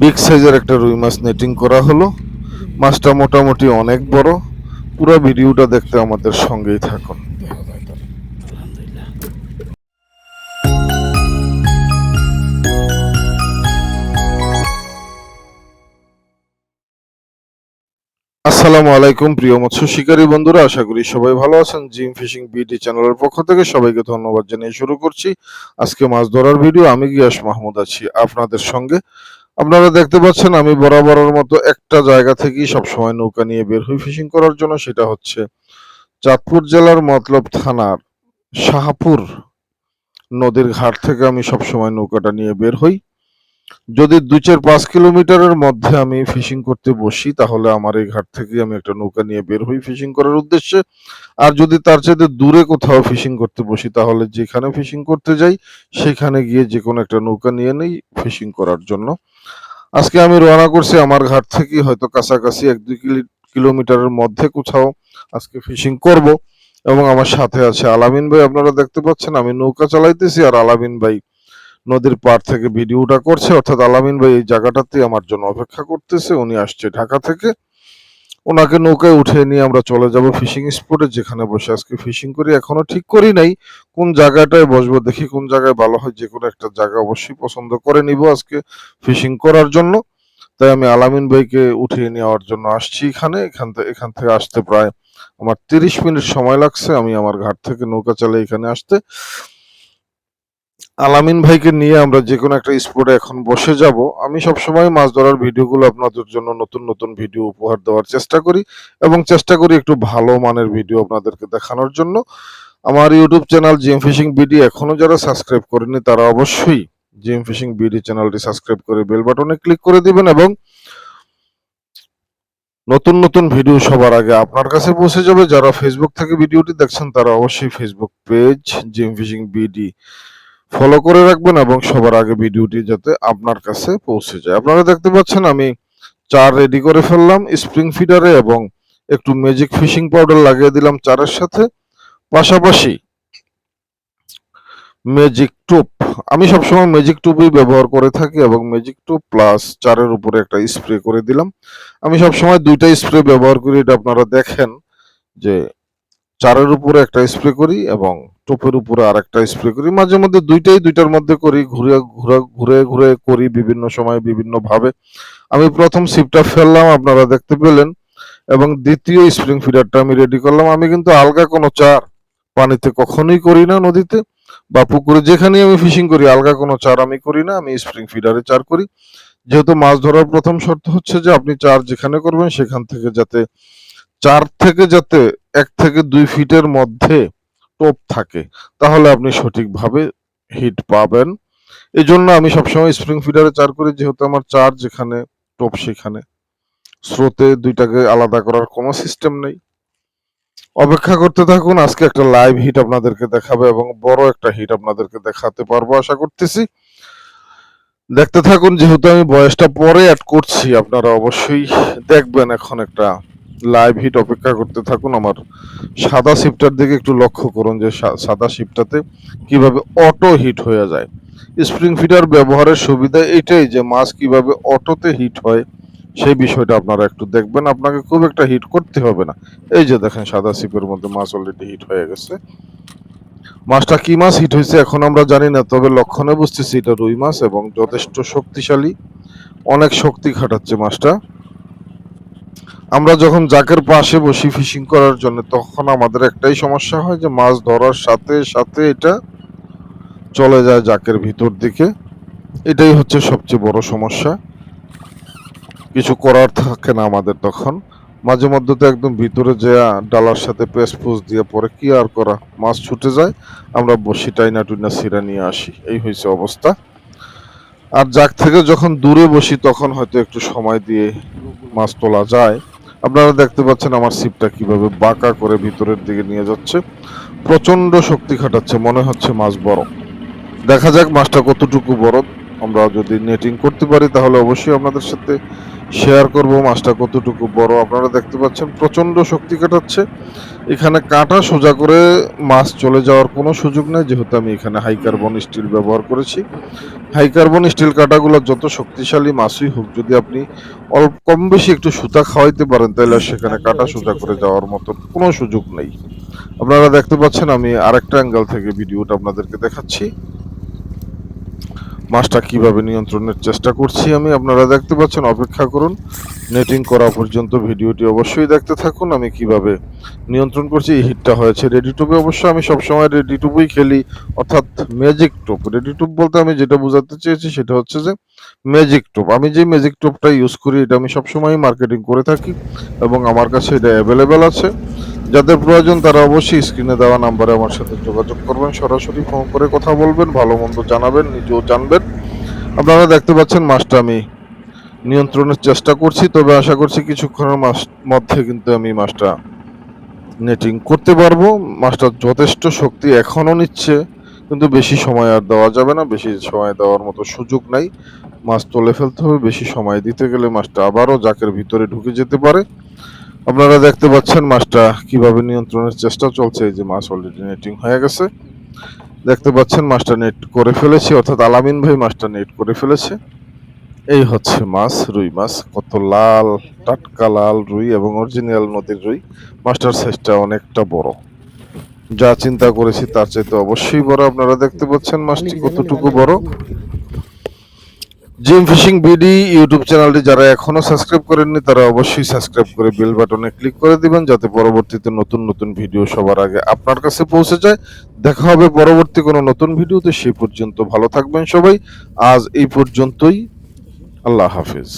Big সাইজের একটা রুই মাছ নেটিং করা হলো। মাছটা মোটামুটি অনেক বড়। পুরো ভিডিওটা দেখতে আমাদের সঙ্গেই থাকুন। আসসালামু আলাইকুম, প্রিয় মৎস্য শিকারী বন্ধুরা, আশা করি সবাই ভালো আছেন। জিম ফিশিং বিডি চ্যানেলের পক্ষ থেকে সবাইকে ধন্যবাদ জানিয়ে শুরু করছি। আজকে মাছ ধরার ভিডিও, আমি গিয়াস মাহমুদ আছি আপনাদের সঙ্গে। আপনারা দেখতে পাচ্ছেন, আমি বরাবরের মতো একটা জায়গা থেকেই সবসময় নৌকা নিয়ে বের হই ফিশিং করার জন্য, সেটা হচ্ছে চাঁদপুর জেলার মতলব থানার শাহপুর নদীর ঘাট থেকে আমি সবসময় নৌকাটা নিয়ে বের হই। যদি দুই চার পাঁচ কিলোমিটারের মধ্যে আমি ফিশিং করতে বসি, তাহলে আমার এই ঘাট থেকে আমি একটা নৌকা নিয়ে বের হই ফিশিং করার উদ্দেশ্যে। আর যদি তার চাইতে দূরে কোথাও ফিশিং করতে বসি, তাহলে যেখানে ফিশিং করতে যাই, সেখানে গিয়ে যে কোনো একটা নৌকা নিয়ে নেই ফিশিং করার জন্য। আজকে আমি রওনা করছি আমার ঘাট থেকে হয়তো কাছাকাছি এক দুই কিলি- কিলোমিটারের মধ্যে কোথাও আজকে ফিশিং করব। এবং আমার সাথে আছে আলামিন ভাই, আপনারা দেখতে পাচ্ছেন আমি নৌকা চালাইতেছি আর আলামিন ভাই নদীর পাড় থেকে ভিডিওটা করছে, অর্থাৎ আলামিন ভাই এই জায়গাটাতে আমার জন্য অপেক্ষা করতেছে, উনি আসছে ঢাকা থেকে। ওনাকে নৌকায় উঠে নিয়ে আমরা চলে যাব ফিশিং স্পটে, যেখানে বসে আজকে ফিশিং করি। এখনও ঠিক করি নাই কোন জায়গাটায় বসবো, দেখি কোন জায়গায় ভালো হয়, যে কোনো একটা জায়গা অবশ্যই পছন্দ করে নিব আজকে ফিশিং করার জন্য। তাই আমি আলামিন ভাইকে উঠিয়ে নেওয়ার জন্য আসছি এখানে, এখান থেকে এখান থেকে আসতে প্রায় আমার তিরিশ মিনিট সময় লাগছে, আমি আমার ঘাট থেকে নৌকা চালিয়ে এখানে আসতে। আলামিন ভাইকে নিয়ে আমরা যে কোনো একটা স্পটে এখন বসে যাব। আমি সবসময় মাছ ধরার ভিডিওগুলো আপনাদের জন্য নতুন নতুন ভিডিও উপহার দেওয়ার চেষ্টা করি এবং চেষ্টা করি একটু ভালো মানের ভিডিও আপনাদেরকে দেখানোর জন্য। আমার YouTube channel GM fishing BD এখনও যারা সাবস্ক্রাইব করেনি তারা অবশ্যই জিএম ফিশিং বিডি চ্যানেলটি সাবস্ক্রাইব করে বেল বাটনে ক্লিক করে দিবেন এবং নতুন নতুন ভিডিও সবার আগে আপনার কাছে পৌঁছে যাবে। যারা ফেসবুক থেকে ভিডিওটি দেখছেন, তারা অবশ্যই Facebook page GM fishing BD follow করে রাখবেন এবং সবার আগে ভিডিওটি যাতে আপনার কাছে পৌঁছে যায়। আপনারা দেখতে পাচ্ছেন আমি চার রেডি করে ফেললাম স্প্রিং ফিডারে এবং একটু ম্যাজিক ফিশিং পাউডার লাগিয়ে দিলাম চারের সাথে। পাশাপাশি ম্যাজিক টোপ আমি সবসময় ম্যাজিক টোপই ব্যবহার করে থাকি এবং ম্যাজিক টোপ প্লাস চারের উপরে একটা স্প্রে করে দিলাম। আমি সবসময় দুইটা স্প্রে ব্যবহার করি, এটা আপনারা দেখেন যে চারের উপরে একটা স্প্রে করি এবং টোপের উপরে আর একটা স্প্রে করি। মাঝে মধ্যে দুইটাই দুইটার মধ্যে করি, ঘুরে ঘুরে ঘুরে ঘুরে করি বিভিন্ন সময় বিভিন্ন ভাবে আমি প্রথম সিপটা ফেললাম, আপনারা দেখতে পেলেন। এবং দ্বিতীয় স্প্রিং ফিডারটা আমি রেডি করলাম। আমি কিন্তু আলগা কোনো চার পানিতে কখনোই করি না নদীতে বা পুকুরে। যেখানে আমি ফিশিং করি, আলগা কোনো চার আমি করি না। আমি স্প্রিং ফিডারে চার করি। যেহেতু মাছ ধরার প্রথম শর্ত হচ্ছে যে, আপনি চার যেখানে করবেন, সেখান থেকে যাতে চার থেকে যাতে এক থেকে দুই ফিটের মধ্যে টোপ থাকে, তাহলে আপনি সঠিকভাবে হিট পাবেন। এই জন্য আমি সবসময় স্প্রিং ফিডারে চার করি, যেহেতু আমার চার যেখানে টোপ সেখানে। স্রোতে দুইটাকে আলাদা করার কোনো সিস্টেম নেই। অপেক্ষা করতে থাকুন, আজকে একটা লাইভ হিট আপনাদেরকে দেখাবে এবং বড় একটা হিট আপনাদেরকে দেখাতে পারব, আশা করতেছি। দেখতে থাকুন, যেহেতু আমি বয়সটা পরে অ্যাড করছি, আপনারা অবশ্যই দেখবেন এখন একটা লাইভ হিট অপেক্ষা করতে থাকুন। আমার সাদা শিপটার দিকে একটু লক্ষ্য করুন যে সাদা শিপটাতে কীভাবে অটো হিট হয়ে যায়। স্প্রিং ফিডার ব্যবহারের সুবিধা এটাই যে মাছ কীভাবে অটোতে হিট হয়, সেই বিষয়টা আপনারা একটু দেখবেন। আপনাকে খুব একটা হিট করতে হবে না। এই যে দেখেন, সাদা শিপের মধ্যে মাছ অলরেডি হিট হয়ে গেছে। মাছটা কি মাছ হিট হয়েছে এখন আমরা জানি না, তবে লক্ষণে বুঝতেছি এটা রুই মাছ এবং যথেষ্ট শক্তিশালী, অনেক শক্তি খাটাচ্ছে মাছটা আমরা যখন জাকের পাশে বসি ফিশিং করার জন্য, তখন আমাদের একটাই সমস্যা হয় যে মাছ ধরার সাথে সাথে এটা চলে যায় জাকের ভিতর দিকে। এটাই হচ্ছে সবচেয়ে বড় সমস্যা। কিছু করার থাকে না আমাদের তখন। মাঝে মধ্যে তো একদম ভিতরে যে ডালার সাথে পেস ফুস দিয়ে পরে কি আর করা? মাছ ছুটে যায়, আমরা বসি টাইনা টুইনা সিরা নিয়ে আসি। এই হয়েছে অবস্থা। আর জাক থেকে যখন দূরে বসি, তখন হয়তো একটু সময় দিয়ে মাছ তোলা যায়। আপনারা দেখতে পাচ্ছেন আমার সিপটা কীভাবে বাঁকা করে ভিতরের দিকে নিয়ে যাচ্ছে। প্রচণ্ড শক্তি খাটাচ্ছে, মনে হচ্ছে মাছ বড়। দেখা যাক মাছটা কতটুকু বড়। আমরা যদি নেটিং করতে পারি, তাহলে অবশ্যই আপনাদের সাথে শেয়ার করব মাছটা কতটুকু বড়। আপনারা দেখতে পাচ্ছেন প্রচণ্ড শক্তি কাটাচ্ছে। এখানে কাঁটা সোজা করে মাছ চলে যাওয়ার কোনো সুযোগ নেই, যেহেতু আমি এখানে হাই কার্বন স্টিল ব্যবহার করেছি। হাই কার্বন স্টিল কাঁটাগুলো যত শক্তিশালী মাছই হোক, যদি আপনি অল্প কম বেশি একটু সুতা খাওয়াইতে পারেন, তাহলে সেখানে কাঁটা সোজা করে যাওয়ার মতো কোনো সুযোগ নেই। আপনারা দেখতে পাচ্ছেন আমি আরেকটা অ্যাঙ্গেল থেকে ভিডিওটা আপনাদেরকে দেখাচ্ছি। মাছটা কীভাবে নিয়ন্ত্রণের চেষ্টা করছি আমি আপনারা দেখতে পাচ্ছেন, অপেক্ষা করুন। নেটিং করা পর্যন্ত ভিডিওটি অবশ্যই দেখতে থাকুন, আমি কীভাবে নিয়ন্ত্রণ করছি, এই হিটটা হয়েছে রেডি টুপে অবশ্য আমি সবসময় রেডি টুবই খেলি, অর্থাৎ ম্যাজিক টোপ রেডি টুপ বলতে আমি যেটা বোঝাতে চেয়েছি সেটা হচ্ছে যে ম্যাজিক টোপ আমি যে ম্যাজিক টোপটা ইউজ করি, এটা আমি সবসময় মার্কেটিং করে থাকি এবং আমার কাছে এটা অ্যাভেলেবেল আছে। যাদের প্রয়োজন তারা অবশ্যই স্ক্রিনে দেওয়া নাম্বারে আমার সাথে যোগাযোগ করবেন। সরাসরি ফোন করে কথা বলবেন, ভালো মন্দ জানাবেন, নিজেও জানবেন। আপনারা দেখতে পাচ্ছেন মাছটা আমি নিয়ন্ত্রণের চেষ্টা করছি, তবে আশা করছি কিছুক্ষণের মাস মধ্যে কিন্তু আমি মাছটা নেটিং করতে পারব। মাছটা যথেষ্ট শক্তি এখনও নিচ্ছে, কিন্তু বেশি সময় আর দেওয়া যাবে না। বেশি সময় দেওয়ার মতো সুযোগ নাই। মাছ তুলে ফেলতে হবে, বেশি সময় দিতে গেলে মাছটা আবারও জাকের ভিতরে ঢুকে যেতে পারে। আপনারা দেখতে পাচ্ছেন মাছটা কীভাবে নিয়ন্ত্রণের চেষ্টা চলছে। এই যে মাছ অলরেডি নেটিং হয়ে গেছে। দেখতে পাচ্ছেন মাছটা নেট করে ফেলেছি, অর্থাৎ আলামিন ভাই মাছটা নেট করে ফেলেছে। এই হচ্ছে মাছ, রুই মাছ, কত লাল, টাটকা লাল রুই এবং অরিজিনাল নদীর রুই। মাছটার সাইজটা অনেকটা বড়। যা চিন্তা করেছি তার চাইতে অবশ্যই বড়। আপনারা দেখতে পাচ্ছেন মাছটি কতটুকু বড়। জিম ফিশিং বিডি ইউটিউব চ্যানেলটি যারা এখনও সাবস্ক্রাইব করেননি, তারা অবশ্যই সাবস্ক্রাইব করে বেল বাটনে ক্লিক করে দিবেন যাতে পরবর্তীতে নতুন নতুন ভিডিও সবার আগে আপনার কাছে পৌঁছে যায়। দেখা হবে পরবর্তী কোনো নতুন ভিডিওতে সেই পর্যন্ত ভালো থাকবেন সবাই। আজ এই পর্যন্তই। আল্লাহ হাফিজ।